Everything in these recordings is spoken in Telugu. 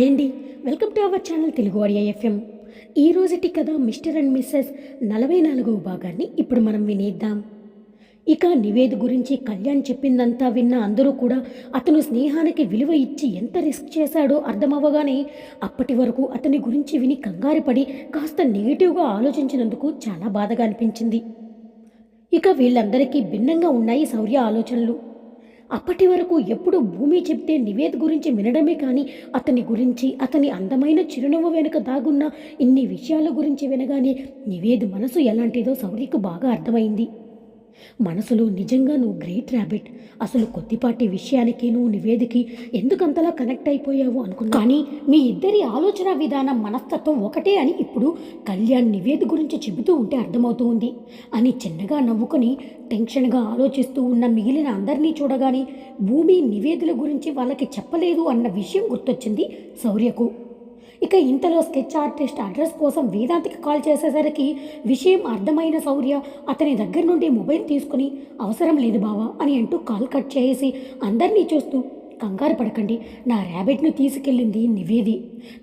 హాయ్ అండి. Welcome to our channel Telugu audio FM. ఈ రోజుటి కథ మిస్టర్ అండ్ మిస్సెస్ నలభై నాలుగవ భాగాన్ని ఇప్పుడు మనం వినేద్దాం. ఇక నివేద్ గురించి కళ్యాణ్ చెప్పిందంతా విన్న అందరూ కూడా అతను స్నేహానికి విలువ ఇచ్చి ఎంత రిస్క్ చేశాడో అర్థమవ్వగానే అప్పటి వరకు అతని గురించి విని కంగారు పడి కాస్త నెగిటివ్గా ఆలోచించినందుకు చాలా బాధగా అనిపించింది. ఇక వీళ్ళందరికీ భిన్నంగా ఉన్నాయి శౌర్య ఆలోచనలు. అప్పటి వరకు ఎప్పుడు భూమి చెప్తే నివేద్ గురించి వినడమే కానీ అతని గురించి అతని అందమైన చిరునవ్వు వెనుక దాగున్న ఇన్ని విషయాల గురించి వినగానే నివేద్ మనసు ఎలాంటిదో సౌరికి బాగా అర్థమైంది. మనసులో నిజంగా నువ్వు గ్రేట్ ర్యాబిట్ అసలు కొద్దిపాటి విషయానికి నువ్వు నివేదికి ఎందుకంతలా కనెక్ట్ అయిపోయావు అనుకున్నా కానీ మీ ఇద్దరి ఆలోచన విధానం మనస్తత్వం ఒకటే అని ఇప్పుడు కళ్యాణ్ నివేది గురించి చెబుతూ ఉంటే అర్థమవుతూ ఉంది. అని చిన్నగా నవ్వుకొని టెన్షన్గా ఆలోచిస్తూ ఉన్న మిగిలిన అందరినీ చూడగానే భూమి నివేదుల గురించి వాళ్ళకి చెప్పలేదు అన్న విషయం గుర్తొచ్చింది శౌర్యకు ఇక ఇంతలో స్కెచ్ ఆర్టిస్ట్ అడ్రస్ కోసం వేదాంతికి కాల్ చేసేసరికి విషయం అర్థమైన శౌర్య అతని దగ్గర నుండి మొబైల్ తీసుకుని అవసరం లేదు బావా అని అంటూ కాల్ కట్ చేసి అందరినీ చూస్తూ కంగారు పడకండి నా ర్యాబిట్ను తీసుకెళ్ళింది నివేది.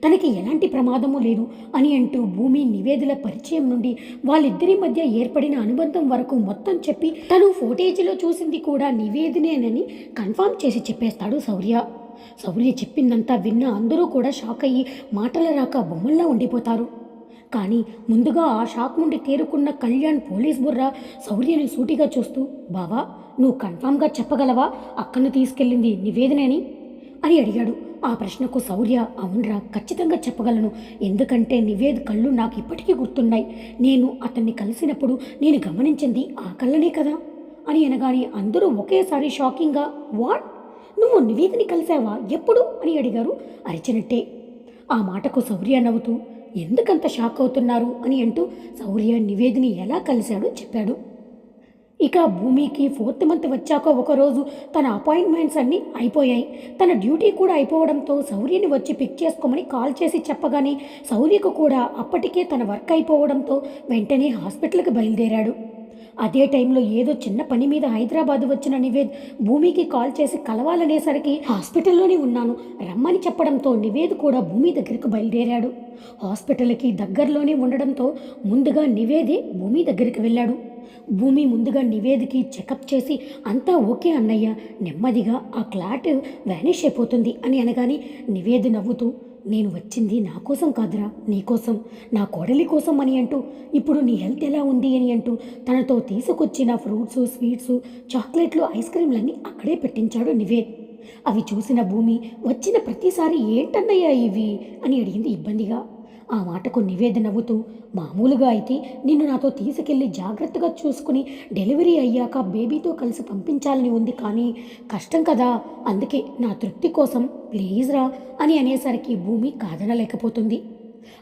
తనకి ఎలాంటి ప్రమాదము లేదు అని అంటూ భూమి నివేదిల పరిచయం నుండి వాళ్ళిద్దరి మధ్య ఏర్పడిన అనుబంధం వరకు మొత్తం చెప్పి తను ఫోటేజీలో చూసింది కూడా నివేదినేనని కన్ఫామ్ చేసి చెప్పేస్తాడు శౌర్య సౌర్య చెప్పిందంతా విన్న అందరూ కూడా షాక్ అయ్యి మాటల రాక బొమ్మల్లా ఉండిపోతారు. కానీ ముందుగా ఆ షాక్ నుండి తేరుకున్న కళ్యాణ్ పోలీస్ బుర్ర శౌర్యని సూటిగా చూస్తూ బావా నువ్వు కన్ఫామ్గా చెప్పగలవా? అక్కను తీసుకెళ్ళింది నివేదనని? అని అడిగాడు. ఆ ప్రశ్నకు శౌర్య అవునరా ఖచ్చితంగా చెప్పగలను. ఎందుకంటే నివేద్ కళ్ళు నాకు ఇప్పటికీ గుర్తున్నాయి. నేను అతన్ని కలిసినప్పుడు నేను గమనించింది ఆ కళ్ళనే కదా. అని అనగానే అందరూ ఒకేసారి షాకింగ్గా వాట్? నువ్వు నివేదిని కలిసావా? ఎప్పుడు? అని అడిగారు అరిచినట్టే. ఆ మాటకు శౌర్య నవ్వుతూ ఎందుకంత షాక్ అవుతున్నారు? అని అంటూ శౌర్య నివేదిని ఎలా కలిశాడో చెప్పాడు. ఇక భూమికి ఫోర్త్ మంత్ వచ్చాక ఒకరోజు తన అపాయింట్మెంట్స్ అన్నీ అయిపోయాయి. తన డ్యూటీ కూడా అయిపోవడంతో శౌర్యని వచ్చి పిక్ చేసుకోమని కాల్ చేసి చెప్పగానే శౌర్యకు కూడా అప్పటికే తన వర్క్ అయిపోవడంతో వెంటనే హాస్పిటల్కి బయలుదేరాడు. అదే టైంలో ఏదో చిన్న పని మీద హైదరాబాద్ వచ్చిన నివేద్ భూమికి కాల్ చేసి కలవాలనేసరికి హాస్పిటల్లోనే ఉన్నాను. రమ్మని చెప్పడంతో నివేద్ కూడా భూమి దగ్గరికి బయలుదేరాడు. హాస్పిటల్కి దగ్గరలోనే ఉండడంతో ముందుగా నివేదే భూమి దగ్గరికి వెళ్ళాడు. భూమి ముందుగా నివేదికి చెకప్ చేసి అంతా ఓకే అన్నయ్య నెమ్మదిగా ఆ క్లాట్ వ్యానిష్ అయిపోతుంది అని అనగానే నివేది నవ్వుతూ నేను వచ్చింది నా కోసం కాదురా నీకోసం నా కోడలి కోసం అని అంటూ ఇప్పుడు నీ హెల్త్ ఎలా ఉంది అని అంటూ తనతో తీసుకొచ్చిన ఫ్రూట్స్ స్వీట్స్ చాక్లెట్లు ఐస్ క్రీమ్లన్నీ అక్కడే పెట్టించాడు నివేద్ అవి చూసిన భూమి వచ్చిన ప్రతిసారి ఏంటన్నయ్యా ఇవి? అని అడిగింది ఇబ్బందిగా. ఆ మాటకు నివేదనవ్వుతూ మామూలుగా అయితే నిన్ను నాతో తీసుకెళ్ళి జాగ్రత్తగా చూసుకుని డెలివరీ అయ్యాక బేబీతో కలిసి పంపించాలని ఉంది కానీ కష్టం కదా అందుకే నా తృప్తి కోసం ప్లీజ్ రా అని అనేసరికి భూమి కాదనలేకపోతుంది.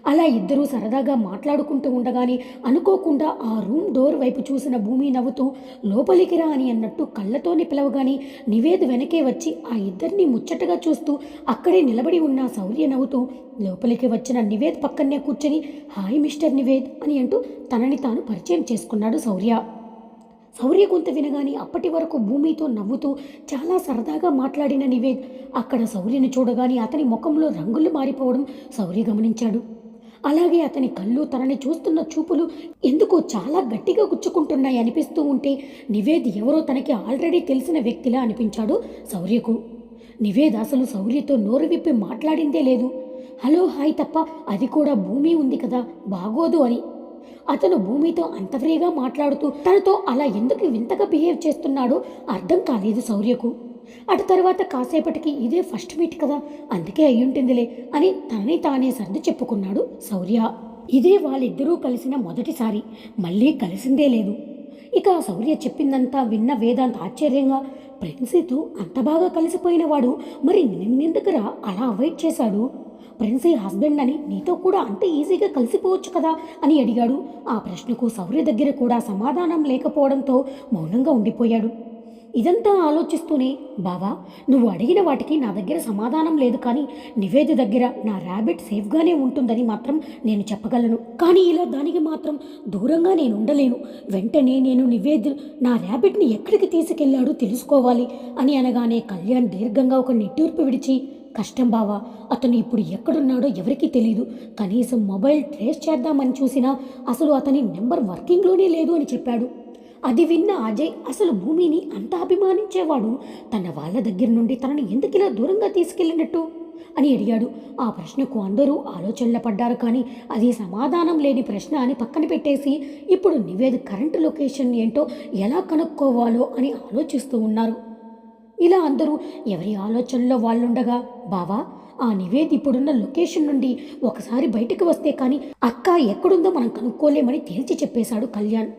అలా ఇద్దరూ సరదాగా మాట్లాడుకుంటూ ఉండగానే అనుకోకుండా ఆ రూమ్ డోర్ వైపు చూసిన భూమి నవ్వుతూ లోపలికి రా అని అన్నట్టు కళ్ళతోనే పిలవగానే నివేద్ వెనకే వచ్చి ఆ ఇద్దరిని ముచ్చటగా చూస్తూ అక్కడే నిలబడి ఉన్న శౌర్య నవ్వుతూ లోపలికి వచ్చిన నివేద్ పక్కనే కూర్చొని హాయ్ మిస్టర్ నివేద్ అని అంటూ తనని తాను పరిచయం చేసుకున్నాడు శౌర్య. శౌర్య గొంతు వినగానే అప్పటి వరకు భూమితో నవ్వుతూ చాలా సరదాగా మాట్లాడిన నివేద్ అక్కడ శౌర్యని చూడగానే అతని ముఖంలో రంగులు మారిపోవడం శౌర్య గమనించాడు. అలాగే అతని కళ్ళు తనని చూస్తున్న చూపులు ఎందుకో చాలా గట్టిగా గుచ్చుకుంటున్నాయి అనిపిస్తూ ఉంటే నివేద్ ఎవరో తనకి ఆల్రెడీ తెలిసిన వ్యక్తిలా అనిపించాడు శౌర్యకు. నివేద్ అసలు శౌర్యతో నోరు విప్పి మాట్లాడిందే లేదు. హలో హాయ్ తప్ప అది కూడా భూమి ఉంది కదా బాగోదు అని. అతను భూమితో అంత ఫ్రీగా మాట్లాడుతూ తనతో అలా ఎందుకు వింతగా బిహేవ్ చేస్తున్నాడో అర్థం కాలేదు శౌర్యకు. అటు తర్వాత కాసేపటికి ఇదే ఫస్ట్ మీట్ కదా అందుకే అయ్యుంటుందిలే అని తనని తానే సర్ది చెప్పుకున్నాడు శౌర్య. ఇదే వాళ్ళిద్దరూ కలిసిన మొదటిసారి మళ్ళీ కలిసిందే లేదు. ఇక శౌర్య చెప్పిందంతా విన్న వేదాంత్ ఆశ్చర్యంగా ప్రిన్సీతో అంత బాగా కలిసిపోయిన వాడు మరి నిన్నెందుకురా అలా అవాయిడ్ చేశాడు? ప్రిన్సీ హస్బెండ్ అని నీతో కూడా అంత ఈజీగా కలిసిపోవచ్చు కదా? అని అడిగాడు. ఆ ప్రశ్నకు శౌర్య దగ్గర కూడా సమాధానం లేకపోవడంతో మౌనంగా ఉండిపోయాడు. ఇదంతా ఆలోచిస్తూనే బావా నువ్వు అడిగిన వాటికి నా దగ్గర సమాధానం లేదు కానీ నివేద దగ్గర నా ర్యాబిట్ సేఫ్గానే ఉంటుందని మాత్రం నేను చెప్పగలను. కానీ ఇలా దానికి మాత్రం దూరంగా నేను ఉండలేను. వెంటనే నేను నివేద్ నా ర్యాబిట్ని ఎక్కడికి తీసుకెళ్ళాడో తెలుసుకోవాలి అని అనగానే కళ్యాణ్ దీర్ఘంగా ఒక నిట్టూర్పు విడిచి కష్టం బావా అతను ఇప్పుడు ఎక్కడున్నాడో ఎవరికీ తెలియదు కనీసం మొబైల్ ట్రేస్ చేద్దామని చూసినా అసలు అతని నెంబర్ వర్కింగ్లోనే లేదు అని చెప్పాడు. అది విన్న అజయ్ అసలు భూమిని అంత అభిమానించేవాడు తన వాళ్ళ దగ్గర నుండి తనని ఎందుకు ఇలా దూరంగా తీసుకెళ్ళినట్టు? అని అడిగాడు. ఆ ప్రశ్నకు అందరూ ఆలోచనలో పడ్డారు కానీ అది సమాధానం లేని ప్రశ్న అని పక్కన పెట్టేసి ఇప్పుడు నివేద్ కరెంటు లొకేషన్ ఏంటో ఎలా కనుక్కోవాలో అని ఆలోచిస్తూ ఉన్నారు. ఇలా అందరూ ఎవరి ఆలోచనలో వాళ్ళుండగా? బావా ఆ నివేద్ ఇప్పుడున్న లొకేషన్ నుండి ఒకసారి బయటకు వస్తే కానీ అక్క ఎక్కడుందో మనం కనుక్కోలేమని తేల్చి చెప్పేశాడు కళ్యాణ్.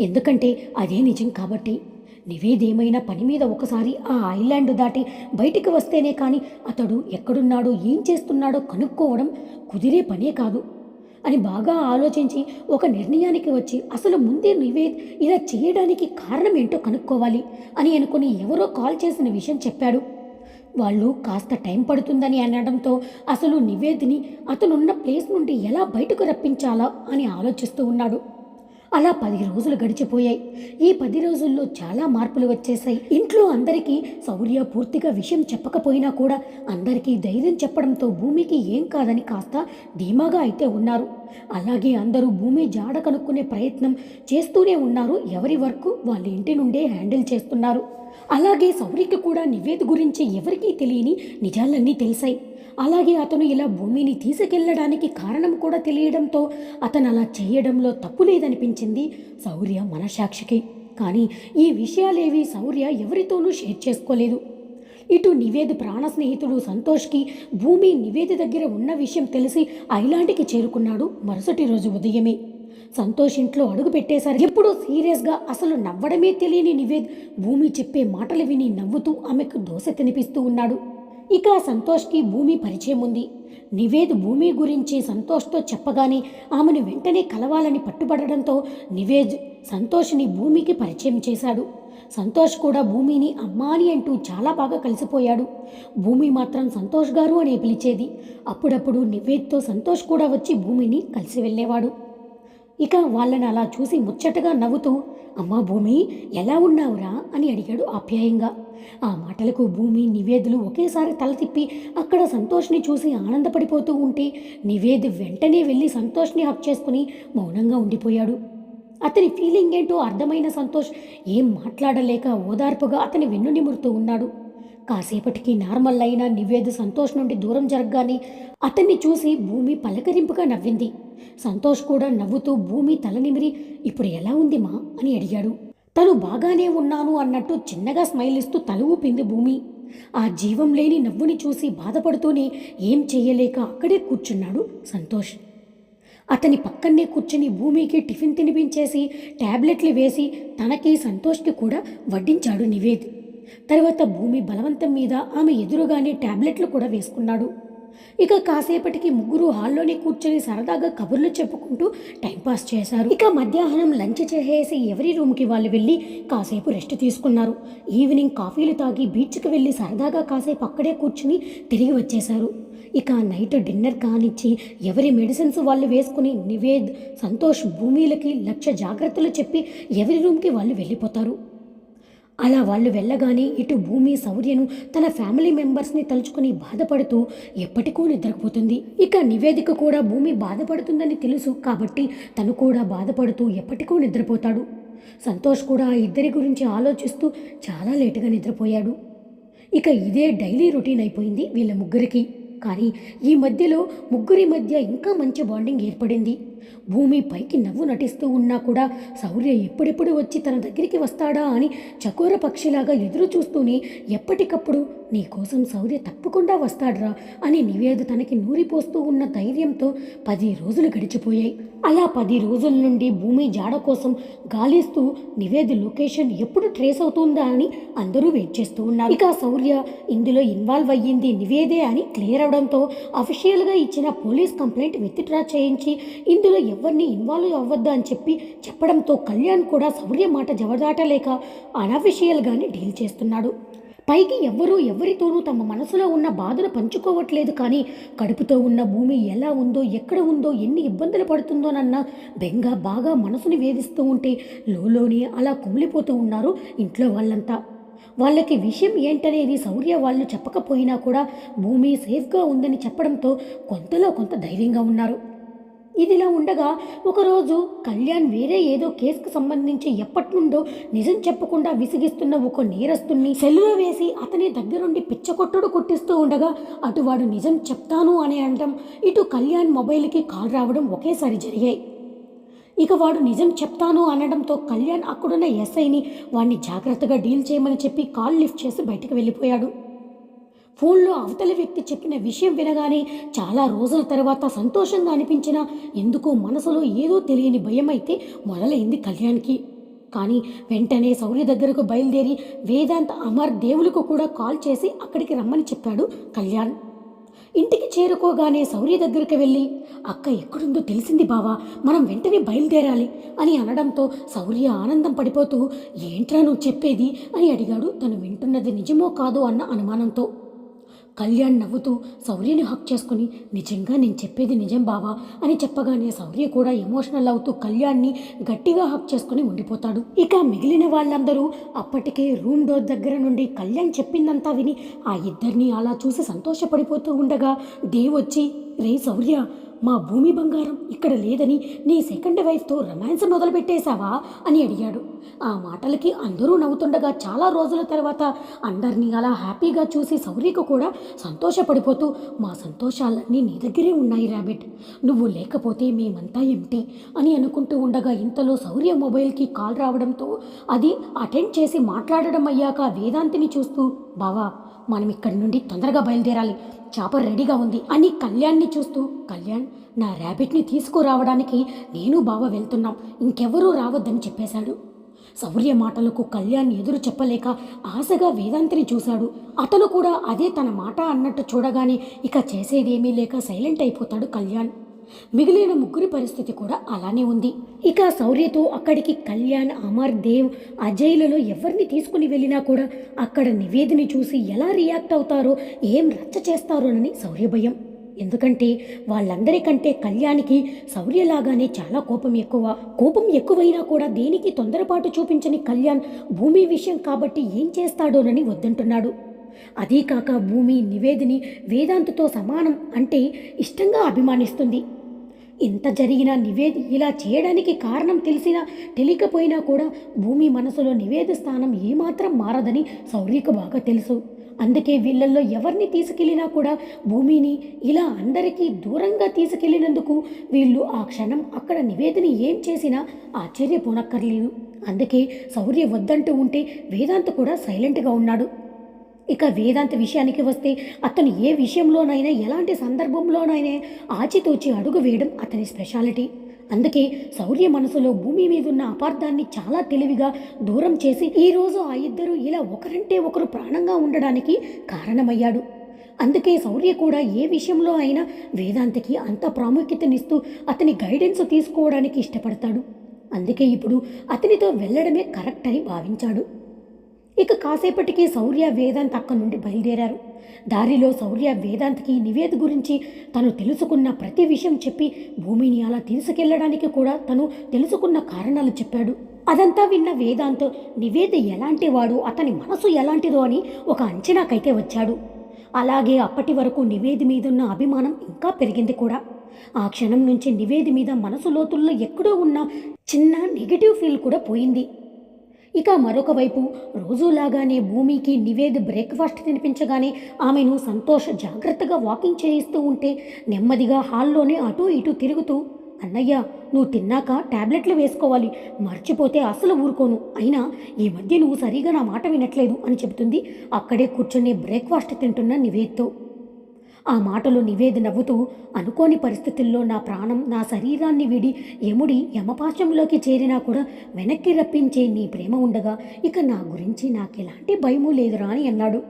ఎందుకంటే అదే నిజం కాబట్టి. నివేదేమైనా పని మీద ఒకసారి ఆ ఐలాండ్ దాటి బయటికి వస్తేనే కానీ అతడు ఎక్కడున్నాడో ఏం చేస్తున్నాడో కనుక్కోవడం కుదిరే పనే కాదు. అని బాగా ఆలోచించి ఒక నిర్ణయానికి వచ్చి అసలు ముందే నివేద్ ఇలా చేయడానికి కారణం ఏంటో కనుక్కోవాలి అని అనుకుని ఎవరో కాల్ చేసిన విషయం చెప్పాడు. వాళ్ళు కాస్త టైం పడుతుందని అనడంతో అసలు నివేదిని అతనున్న ప్లేస్ నుండి ఎలా బయటకు రప్పించాలా అని ఆలోచిస్తూ ఉన్నాడు. అలా పది రోజులు గడిచిపోయాయి. ఈ పది రోజుల్లో చాలా మార్పులు వచ్చేసాయి ఇంట్లో అందరికీ శౌర్య పూర్తిగా విషయం చెప్పకపోయినా కూడా అందరికీ ధైర్యం చెప్పడంతో భూమికి ఏం కాదని కాస్త ధీమాగా అయితే ఉన్నారు. అలాగే అందరూ భూమి జాడ కనుక్కునే ప్రయత్నం చేస్తూనే ఉన్నారు. ఎవరి వర్క్ వాళ్ళ ఇంటి నుండే హ్యాండిల్ చేస్తున్నారు. అలాగే సౌరికి కూడా నివేద్ గురించి ఎవరికీ తెలియని నిజాలన్నీ తెలిసాయి. అలాగే అతను ఇలా భూమిని తీసుకెళ్ళడానికి కారణం కూడా తెలియడంతో అతను అలా చేయడంలో తప్పు లేదనిపించింది శౌర్య మనసాక్షికి కానీ ఈ విషయాలేవి శౌర్య ఎవరితోనూ షేర్ చేసుకోలేదు. ఇటు నివేద్ ప్రాణ స్నేహితుడు సంతోష్కి భూమి నివేద దగ్గర ఉన్న విషయం తెలిసి ఐలాండ్కి చేరుకున్నాడు మరుసటి రోజు ఉదయమే. సంతోష్ ఇంట్లో అడుగు పెట్టేశారు ఎప్పుడూ సీరియస్గా అసలు నవ్వడమే తెలియని నివేద్ భూమి చెప్పే మాటలు విని నవ్వుతూ ఆమెకు దోశ తినిపిస్తూ ఉన్నాడు. ఇక సంతోష్కి భూమి పరిచయం ఉంది. నివేద్ భూమి గురించి సంతోష్తో చెప్పగానే ఆమెను వెంటనే కలవాలని పట్టుబడడంతో నివేద్ సంతోష్ని భూమికి పరిచయం చేశాడు. సంతోష్ కూడా భూమిని అమ్మాని అంటూ చాలా బాగా కలిసిపోయాడు. భూమి మాత్రం సంతోష్ గారు అనే పిలిచేది. అప్పుడప్పుడు నివేద్తో సంతోష్ కూడా వచ్చి భూమిని కలిసి వెళ్ళేవాడు. ఇక వాళ్ళని అలా చూసి ముచ్చటగా నవ్వుతూ అమ్మా భూమి ఎలా ఉన్నావురా? అని అడిగాడు ఆప్యాయంగా. ఆ మాటలకు భూమి నివేదులు ఒకేసారి తల తిప్పి అక్కడ సంతోష్ని చూసి ఆనందపడిపోతూ ఉంటే నివేద్ వెంటనే వెళ్ళి సంతోష్ని హక్ చేసుకుని మౌనంగా ఉండిపోయాడు. అతని ఫీలింగ్ ఏంటో అర్థమైన సంతోష్ ఏం మాట్లాడలేక ఓదార్పుగా అతని వెన్ను నిమురుతూ ఉన్నాడు. కాసేపటికి నార్మల్ అయిన నివేద సంతోష్ నుండి దూరం జరగగానే అతన్ని చూసి భూమి పలకరింపుగా నవ్వింది. సంతోష్ కూడా నవ్వుతూ భూమి తల నిమిరి ఇప్పుడు ఎలా ఉంది మా? అని అడిగాడు. తను బాగానే ఉన్నాను అన్నట్టు చిన్నగా స్మైల్ ఇస్తూ తల ఊపింది భూమి. ఆ జీవం లేని నవ్వుని చూసి బాధపడుతూనే ఏం చేయలేక అక్కడే కూర్చున్నాడు సంతోష్. అతని పక్కనే కూర్చుని భూమికి టిఫిన్ తినిపించేసి టాబ్లెట్లు వేసి తనకి సంతోష్కి కూడా వడ్డించాడు నివేద్. తర్వాత భూమి బలవంతం మీద ఆమె ఎదురుగానే ట్యాబ్లెట్లు కూడా వేసుకున్నాడు. ఇక కాసేపటికి ముగ్గురు హాల్లోనే కూర్చొని సరదాగా కబుర్లు చెప్పుకుంటూ టైంపాస్ చేశారు. ఇక మధ్యాహ్నం లంచ్ చేసేసి ఎవరి రూమ్కి వాళ్ళు వెళ్ళి కాసేపు రెస్ట్ తీసుకున్నారు. ఈవినింగ్ కాఫీలు తాగి బీచ్కి వెళ్ళి సరదాగా కాసేపు అక్కడే కూర్చుని తిరిగి వచ్చేశారు. ఇక నైట్ డిన్నర్ కానిచ్చి ఎవరి మెడిసిన్స్ వాళ్ళు వేసుకుని నివేద్ సంతోష్ భూమిలకి లక్ష జాగ్రత్తలు చెప్పి ఎవరి రూమ్కి వాళ్ళు వెళ్ళిపోతారు. అలా వాళ్ళు వెళ్ళగానే ఇటు భూమి శౌర్యను తన ఫ్యామిలీ మెంబర్స్ని తలుచుకుని బాధపడుతూ ఎప్పటికో నిద్రపోతుంది ఇక నివేదిక కూడా భూమి బాధపడుతుందని తెలుసు కాబట్టి తను కూడా బాధపడుతూ ఎప్పటికో నిద్రపోతాడు. సంతోష్ కూడా ఆ ఇద్దరి గురించి ఆలోచిస్తూ చాలా లేటుగా నిద్రపోయాడు. ఇక ఇదే డైలీ రొటీన్ అయిపోయింది వీళ్ళ ముగ్గురికి. కానీ ఈ మధ్యలో ముగ్గురి మధ్య ఇంకా మంచి బాండింగ్ ఏర్పడింది. భూమి పైకి నవ్వు నటిస్తూ ఉన్నా కూడా శౌర్య ఎప్పుడెప్పుడు వచ్చి తన దగ్గరికి వస్తాడా అని చకోర పక్షిలాగా ఎదురు చూస్తూనే ఎప్పటికప్పుడు నీ కోసం శౌర్య తప్పకుండా వస్తాడ్రా అని నివేద తనకి నూరిపోస్తూ ఉన్న ధైర్యంతో పది రోజులు గడిచిపోయాయి. అలా పది రోజుల నుండి భూమి జాడ కోసం గాలిస్తూ నివేద లొకేషన్ ఎప్పుడు ట్రేస్ అవుతుందా అని అందరూ వెయిట్ చేస్తూ ఉన్నారు. ఇక శౌర్య ఇందులో ఇన్వాల్వ్ అయ్యింది నివేదే అని క్లియర్ అవడంతో అఫీషియల్గా ఇచ్చిన పోలీస్ కంప్లైంట్ విత్డ్రా చేయించి ఇందులో ఎవరిని ఇన్వాల్వ్ అవ్వద్దు అని చెప్పి చెప్పడంతో కళ్యాణ్ కూడా శౌర్య మాట జవదాటలేక అనఫిషియల్గానే డీల్ చేస్తున్నాడు. పైకి ఎవ్వరూ ఎవరితోనూ తమ మనసులో ఉన్న బాధను పంచుకోవట్లేదు కానీ కడుపుతో ఉన్న భూమి ఎలా ఉందో ఎక్కడ ఉందో ఎన్ని ఇబ్బందులు పడుతుందోనన్న బెంగ బాగా మనసుని వేధిస్తూ ఉంటే లోలోనే అలా కుమిలిపోతూ ఉన్నారు ఇంట్లో వాళ్ళంతా. వాళ్ళకి విషయం ఏంటనేది శౌర్య వాళ్ళు చెప్పకపోయినా కూడా భూమి సేఫ్గా ఉందని చెప్పడంతో కొంతలో కొంత ధైర్యంగా ఉన్నారు. ఇదిలా ఉండగా ఒకరోజు కళ్యాణ్ వేరే ఏదో కేసుకు సంబంధించి ఎప్పటి నుండో నిజం చెప్పకుండా విసిగిస్తున్న ఒక నేరస్తుని సెల్లులో వేసి అతని దగ్గరుండి పిచ్చకొట్టుడు కొట్టిస్తూ ఉండగా అటు వాడు నిజం చెప్తాను అని అనడం ఇటు కళ్యాణ్ మొబైల్కి కాల్ రావడం ఒకేసారి జరిగాయి. ఇక వాడు నిజం చెప్తాను అనడంతో కళ్యాణ్ అక్కడున్న ఎస్ఐని వాడిని జాగ్రత్తగా డీల్ చేయమని చెప్పి కాల్ లిఫ్ట్ చేసి బయటకు వెళ్ళిపోయాడు. ఫోన్లో అవతలి వ్యక్తి చెప్పిన విషయం వినగానే చాలా రోజుల తర్వాత సంతోషంగా అనిపించినా ఎందుకో మనసులో ఏదో తెలియని భయం అయితే మొదలైంది కళ్యాణ్కి. కానీ వెంటనే శౌర్య దగ్గరకు బయలుదేరి వేదాంత్ అమర్ దేవులకు కూడా కాల్ చేసి అక్కడికి రమ్మని చెప్పాడు కళ్యాణ్. ఇంటికి చేరుకోగానే శౌర్య దగ్గరికి వెళ్ళి అక్క ఎక్కడుందో తెలిసింది బావా మనం వెంటనే బయలుదేరాలి అని అనడంతో శౌర్య ఆనందం పడిపోతూ ఏంట్రా నువ్వు చెప్పేది? అని అడిగాడు. తను వింటున్నది నిజమో కాదో అన్న అనుమానంతో. కళ్యాణ్ నవ్వుతూ శౌర్యని హక్ చేసుకుని నిజంగా నేను చెప్పేది నిజం బావా అని చెప్పగానే శౌర్య కూడా ఎమోషనల్ అవుతూ కళ్యాణ్ని గట్టిగా హక్ చేసుకుని ఉండిపోతాడు. ఇక మిగిలిన వాళ్ళందరూ అప్పటికే రూమ్ డోర్ దగ్గర నుండి కళ్యాణ్ చెప్పిందంతా విని ఆ ఇద్దరిని అలా చూసి సంతోషపడిపోతూ ఉండగా దేవ్ వచ్చి రే శౌర్య మా భూమి బంగారం ఇక్కడ లేదని నీ సెకండ్ వైఫ్తో రొమాన్స్ మొదలుపెట్టేశావా? అని అడిగాడు. ఆ మాటలకి అందరూ నవ్వుతుండగా చాలా రోజుల తర్వాత అందరినీ అలా హ్యాపీగా చూసి శౌర్యకు కూడా సంతోషపడిపోతూ మా సంతోషాలన్నీ నీ దగ్గరే ఉన్నాయి ర్యాబిట్ నువ్వు లేకపోతే మేమంతా ఏమిటి అని అనుకుంటూ ఉండగా ఇంతలో సౌర్య మొబైల్కి కాల్ రావడంతో అది అటెండ్ చేసి మాట్లాడడం అయ్యాక వేదాంతిని చూస్తూ బావా మనం ఇక్కడి నుండి తొందరగా బయలుదేరాలి. చాపర్ రెడీగా ఉంది. అని కళ్యాణ్ని చూస్తూ కళ్యాణ్ నా ర్యాబిట్ని తీసుకురావడానికి నేను బావ వెళ్తున్నాం. ఇంకెవరూ రావద్దని చెప్పేశాడు. శౌర్య మాటలకు కళ్యాణ్ ఎదురు చెప్పలేక ఆశగా వేదాంతిని చూశాడు. అతను కూడా అదే తన మాట అన్నట్టు చూడగానే ఇక చేసేదేమీ లేక సైలెంట్ అయిపోతాడు కళ్యాణ్. మిగిలిన ముగ్గురి పరిస్థితి కూడా అలానే ఉంది. ఇక శౌర్యతో అక్కడికి కళ్యాణ్ అమర్ దేవ్ అజయ్లలో ఎవరిని తీసుకుని వెళ్ళినా కూడా అక్కడ నివేదిని చూసి ఎలా రియాక్ట్ అవుతారో ఏం రచ్చ చేస్తారోనని శౌర్య భయం. ఎందుకంటే వాళ్ళందరికంటే కళ్యాణ్కి శౌర్యలాగానే చాలా కోపం ఎక్కువ. కోపం ఎక్కువైనా కూడా దేనికి తొందరపాటు చూపించని కళ్యాణ్ భూమి విషయం కాబట్టి ఏం చేస్తాడోనని వద్దంటున్నాడు. అదీ కాక భూమి నివేదిని వేదాంతతో సమానం అంటే ఇష్టంగా అభిమానిస్తుంది. ఇంత జరిగినా నివేది ఇలా చేయడానికి కారణం తెలిసినా తెలియకపోయినా కూడా భూమి మనసులో నివేద స్థానం ఏమాత్రం మారదని శౌర్యకు బాగా తెలుసు. అందుకే వీళ్ళల్లో ఎవరిని తీసుకెళ్ళినా కూడా భూమిని ఇలా అందరికీ దూరంగా తీసుకెళ్ళినందుకు వీళ్ళు ఆ క్షణం అక్కడ నివేదిని ఏం చేసినా ఆశ్చర్యపోనక్కర్లేదు. అందుకే శౌర్య వద్దంటూ ఉంటే వేదాంత్ కూడా సైలెంట్గా ఉన్నాడు. ఇక వేదాంత విషయానికి వస్తే అతను ఏ విషయంలోనైనా ఎలాంటి సందర్భంలోనైనా ఆచితూచి అడుగు వేయడం అతని స్పెషాలిటీ. అందుకే శౌర్య మనసులో భూమి మీద ఉన్న అపార్థాన్ని చాలా తెలివిగా దూరం చేసి ఈరోజు ఆ ఇద్దరు ఇలా ఒకరంటే ఒకరు ప్రాణంగా ఉండడానికి కారణమయ్యాడు. అందుకే శౌర్య కూడా ఏ విషయంలో అయినా వేదాంతకి అంత ప్రాముఖ్యతనిస్తూ అతని గైడెన్స్ తీసుకోవడానికి ఇష్టపడతాడు. అందుకే ఇప్పుడు అతనితో వెళ్ళడమే కరెక్ట్ అని భావించాడు. ఇక కాసేపటికి శౌర్య వేదాంత్ అక్కడి నుండి బయలుదేరారు. దారిలో శౌర్య వేదాంత్కి నివేద్ గురించి తను తెలుసుకున్న ప్రతి విషయం చెప్పి భూమిని అలా తీసుకెళ్ళడానికి కూడా తను తెలుసుకున్న కారణాలు చెప్పాడు. అదంతా విన్న వేదాంత్ నివేద ఎలాంటి వాడు అతని మనసు ఎలాంటిదో అని ఒక అంచనాకైతే వచ్చాడు. అలాగే అప్పటి వరకు నివేది మీదున్న అభిమానం ఇంకా పెరిగింది కూడా. ఆ క్షణం నుంచి నివేది మీద మనసు లోతుల్లో ఎక్కడో ఉన్న చిన్న నెగిటివ్ ఫీల్ కూడా పోయింది. ఇక మరొక వైపు రోజులాగానే భూమికి నివేద్ బ్రేక్ఫాస్ట్ తినిపించగానే ఆమెను సంతోష్ జాగ్రత్తగా వాకింగ్ చేయిస్తూ ఉంటే నెమ్మదిగా హాల్లోనే అటూ ఇటూ తిరుగుతూ అన్నయ్య నువ్వు తిన్నాక టాబ్లెట్లు వేసుకోవాలి మర్చిపోతే అసలు ఊరుకోను. అయినా ఈ మధ్య నువ్వు సరిగా నా మాట వినట్లేదు అని చెబుతుంది అక్కడే కూర్చొని బ్రేక్ఫాస్ట్ తింటున్న నివేద్తో. ఆ మాటలు నివేది నవ్వుతూ అనుకోని పరిస్థితుల్లో నా ప్రాణం నా శరీరాన్ని విడి యముడి యమపాశంలోకి చేరినా కూడా వెనక్కి రప్పించే నీ ప్రేమ ఉండగా ఇక నా గురించి నాకెలాంటి భయమూ లేదురా అని అన్నాడు.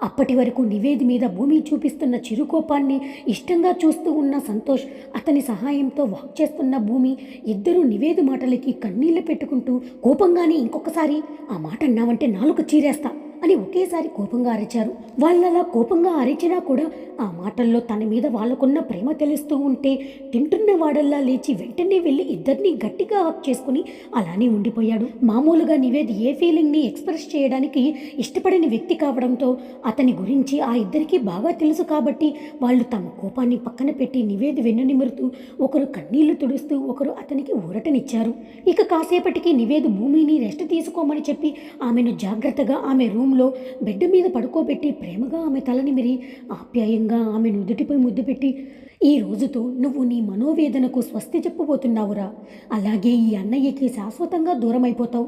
అప్పటి వరకు నివేది మీద భూమి చూపిస్తున్న చిరుకోపాన్ని ఇష్టంగా చూస్తూ ఉన్న సంతోష్ అతని సహాయంతో వాక్ చేస్తున్న భూమి ఇద్దరు నివేది మాటలకి కన్నీళ్ళు పెట్టుకుంటూ కోపంగానే ఇంకొకసారి ఆ మాట అన్నావంటే నాలుగు చీరేస్తా. అని ఒకేసారి కోపంగా అరిచారు. వాళ్ళలా కోపంగా అరిచినా కూడా ఆ మాటల్లో తన మీద వాళ్ళకున్న ప్రేమ తెలుస్తూ ఉంటే తింటున్న వాడల్లా లేచి వెంటనే వెళ్ళి ఇద్దరిని గట్టిగా హక్ చేసుకుని అలానే ఉండిపోయాడు. మామూలుగా నివేద్ ఏ ఫీలింగ్ని ఎక్స్ప్రెస్ చేయడానికి ఇష్టపడని వ్యక్తి కావడంతో అతని గురించి ఆ ఇద్దరికి బాగా తెలుసు కాబట్టి వాళ్ళు తమ కోపాన్ని పక్కన పెట్టి నివేద్ వెన్ను నిమురుతూ ఒకరు కన్నీళ్ళు తుడుస్తూ ఒకరు అతనికి ఊరటనిచ్చారు. ఇక కాసేపటికి నివేద్ భూమిని రెస్ట్ తీసుకోమని చెప్పి ఆమెను జాగ్రత్తగా ఆమె రూమ్ సమయంలో బెడ్ మీద పడుకోబెట్టి ప్రేమగా ఆమె తలనిమిరి ఆప్యాయంగా ఆమె నుదుటిపై ముద్దు పెట్టి ఈ రోజుతో నువ్వు నీ మనోవేదనకు స్వస్తి చెప్పబోతున్నావురా. అలాగే ఈ అన్నయ్యకి శాశ్వతంగా దూరమైపోతావు.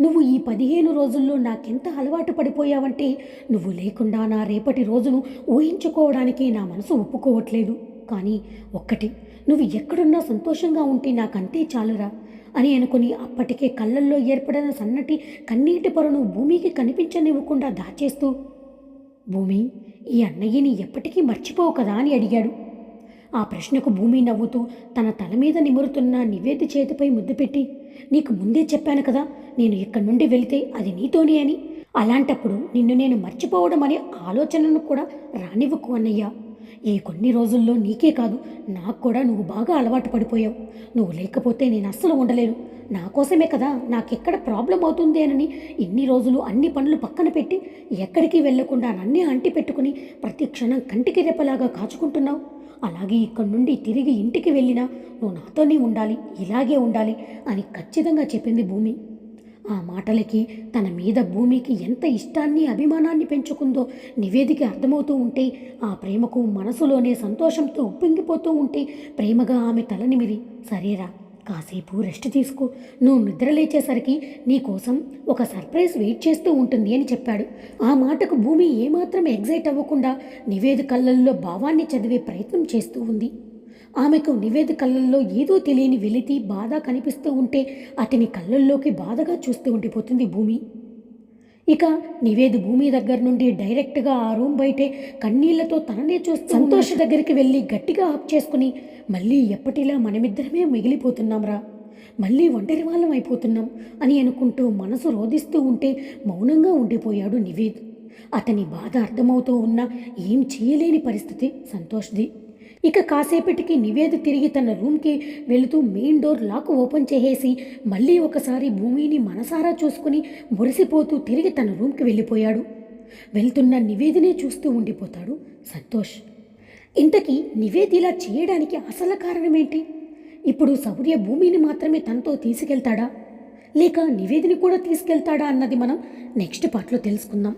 నువ్వు ఈ పదిహేను రోజుల్లో నాకెంత అలవాటు పడిపోయావంటే నువ్వు లేకుండా నా రేపటి రోజును ఊహించుకోవడానికి నా మనసు ఒప్పుకోవట్లేదు. కానీ ఒక్కటి నువ్వు ఎక్కడున్నా సంతోషంగా ఉంటే నాకంతే చాలురా. అని అనుకుని అప్పటికే కళ్ళల్లో ఏర్పడిన సన్నటి కన్నీటి పొరను భూమికి కనిపించనివ్వకుండా దాచేస్తూ భూమి ఈ అన్నయ్యని ఎప్పటికీ మర్చిపోవు కదా? అని అడిగాడు. ఆ ప్రశ్నకు భూమి నవ్వుతూ తన తల మీద నిమురుతున్న నివేది చేతిపై ముద్దు పెట్టి నీకు ముందే చెప్పాను కదా నేను ఇక్కడి నుండి వెళితే అది నీతోనే అని. అలాంటప్పుడు నిన్ను నేను మర్చిపోవడం అనే ఆలోచనను కూడా రానివ్వకు అన్నయ్య. ఈ కొన్ని రోజుల్లో నీకే కాదు నాకు కూడా నువ్వు బాగా అలవాటు పడిపోయావు. నువ్వు లేకపోతే నేను అస్సలు ఉండలేను. నా కోసమే కదా నాకెక్కడ ప్రాబ్లం అవుతుంది అని ఇన్ని రోజులు అన్ని పనులు పక్కన పెట్టి ఎక్కడికి వెళ్ళకుండా నన్నే అంటి పెట్టుకుని ప్రతి క్షణం కంటికి రెప్పలాగా కాచుకుంటున్నావు. అలాగే ఇక్కడి నుండి తిరిగి ఇంటికి వెళ్ళినా నువ్వు నాతోనే ఉండాలి ఇలాగే ఉండాలి అని ఖచ్చితంగా చెప్పింది భూమి. ఆ మాటలకి తన మీద భూమికి ఎంత ఇష్టాన్ని అభిమానాన్ని పెంచుకుందో నివేదిక అర్థమవుతూ ఉంటే ఆ ప్రేమకు మనసులోనే సంతోషంతో ఉప్పొంగిపోతూ ఉంటే ప్రేమగా ఆమె తలనిమిరి సరేరా కాసేపు రెస్ట్ తీసుకో. నువ్వు నిద్ర లేచేసరికి నీకోసం ఒక సర్ప్రైజ్ వెయిట్ చేస్తూ ఉంటుంది అని చెప్పాడు. ఆ మాటకు భూమి ఏమాత్రం ఎగ్జైట్ అవ్వకుండా నివేద భావాన్ని చదివే ప్రయత్నం చేస్తూ ఉంది. ఆమెకు నివేద కళ్ళల్లో ఏదో తెలియని వెలితి బాధ కనిపిస్తూ ఉంటే అతని కళ్ళల్లోకి బాధగా చూస్తూ ఉండిపోతుంది భూమి. ఇక నివేద్ భూమి దగ్గర నుండి డైరెక్ట్గా ఆ రూమ్ బయటే కన్నీళ్ళతో తననే చూస్తూ సంతోష్ దగ్గరికి వెళ్ళి గట్టిగా హక్ చేసుకుని మళ్ళీ ఎప్పటిలా మనమిద్దరమే మిగిలిపోతున్నాంరా మళ్ళీ ఒంటరి వాళ్ళం అయిపోతున్నాం అని అనుకుంటూ మనసు రోధిస్తూ ఉంటే మౌనంగా ఉండిపోయాడు నివేద్. అతని బాధ అర్థమవుతూ ఉన్నా ఏం చేయలేని పరిస్థితి సంతోష్ది. ఇక కాసేపటికి నివేద తిరిగి తన రూమ్కి వెళుతూ మెయిన్ డోర్ లాక్ ఓపెన్ చేసేసి మళ్ళీ ఒకసారి భూమిని మనసారా చూసుకుని మురిసిపోతూ తిరిగి తన రూమ్కి వెళ్ళిపోయాడు. వెళ్తున్న నివేదినే చూస్తూ ఉండిపోతాడు సంతోష్. ఇంతకీ నివేద్ ఇలా చేయడానికి అసలు కారణం ఏంటి ఇప్పుడు సౌర్య భూమిని మాత్రమే తనతో తీసుకెళ్తాడా? లేక నివేదిని కూడా తీసుకెళ్తాడా అన్నది మనం నెక్స్ట్ పార్ట్లో తెలుసుకుందాం.